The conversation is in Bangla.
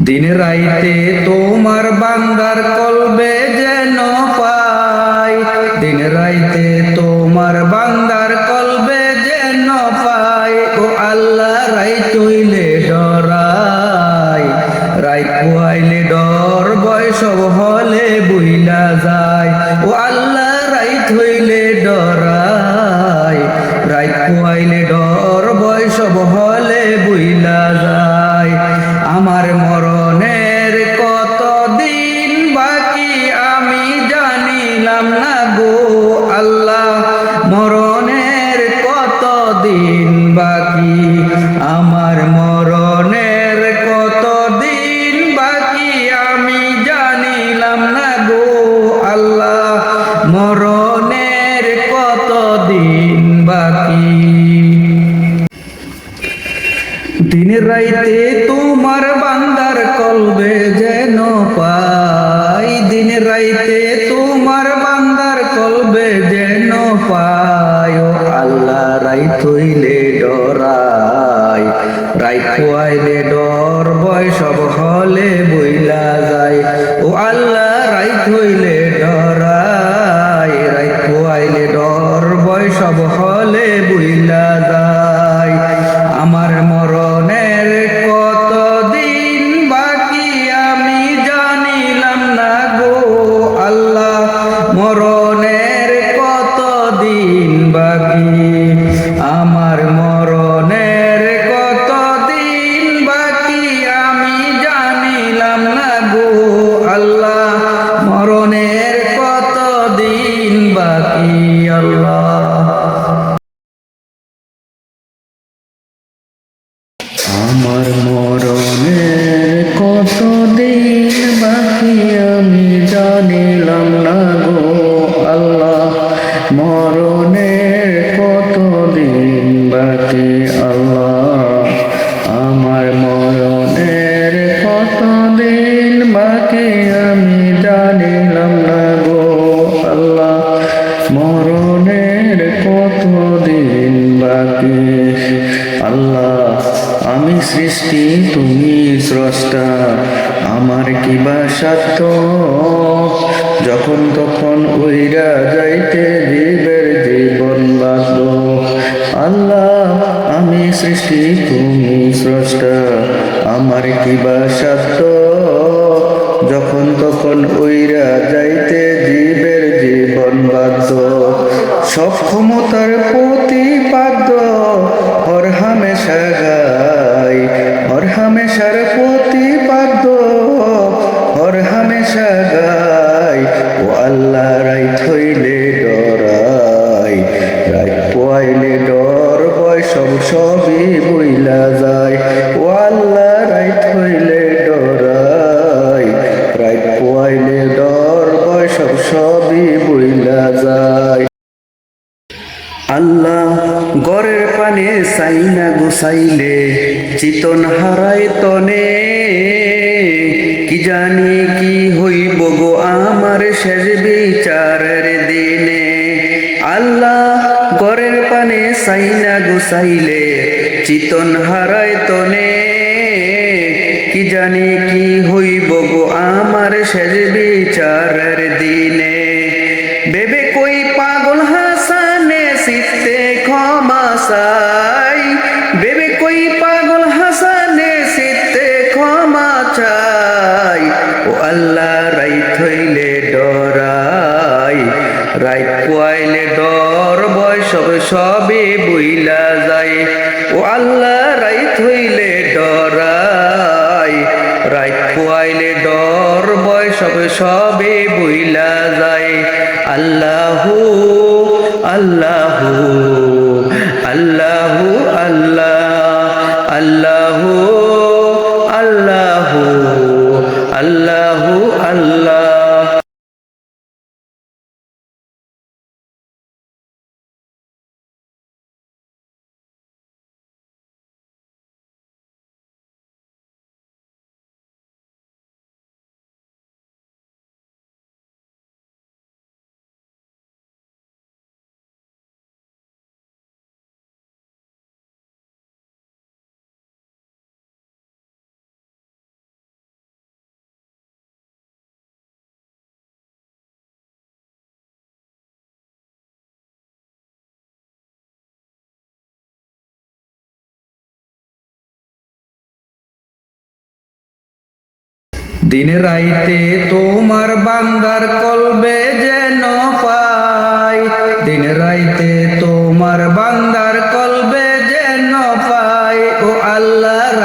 দিন রাইতে তোমার বান্দার কলবে যেন পাই। দিন রাইতে তোমার বান্দার কলবে যেন পাই। ও আল্লাহ রাই চইলে ডরাই। রাই কুয়াইলে ডর বয়সব হলে বুইলা যায়। ও আল্লাহ রাই থইলে বাকি। আমার মরণের কত দিন বাকি আমি জানিলাম না গো আল্লাহ। মরণের কত দিন বাকি। দিনের রাইতে রাই খুয়াইলে ডর বয় সব হলে বইলা যায়। ও আল্লাহ রাইত হইলে ডরাই রাই খুয়াইলে ডর বয় সব হলে বইলা জানিলাম না গো আল্লাহ, মরণের কত দিন বাকি আল্লাহ? আমার মরণের কত দিন বাকি আমি জানিলাম, না গো আল্লাহ, মরণের কত দিন বাকি আল্লাহ? আমি সৃষ্টি, তুমি স্রষ্টা, আমার কি বা সাধ্য? যখন তখন উইরা যাইতে জীবের জীবন বাঁচব। আল্লাহ, আমি সৃষ্টি, তুমি স্রষ্টা, আমার কি বা সাধ্য? যখন তখন উইরা যাইতে জীবের জীবন বাধ্য সব ক্ষমতার প্রতিপাদ্য হর হামেশা পানে সাইনা গুসাইলে চিতন হারায় তনে। কি জানি কি হইব গো আমার শেষ বিচারের দিনে। আল্লাহ গড়ের পানে সাইনা গুসাইলে চিতন হারায় তনে। কি জানি কি হইব গো আমার শেষ বিচারের দিনে। চাই বেবে কই পাগল হাসানে সিতে ক্ষমা চাই। ও আল্লাহ রাই থইলে ডরাই। রাই কুয়াইলে ডর বয় সব সবে বইলা যায় ও আল্লাহ রাই থইলে ডরাই। রাই কুয়াইলে ডর বয় সব সবে বইলা যায় আল্লাহু আল্লাহু আল্লাহু দিন রাইতে তোমার বান্দার কলবে যেন পাই। দিন রাইতে তোমার বান্দার কলবে যেন পাই। ও আল্লাহ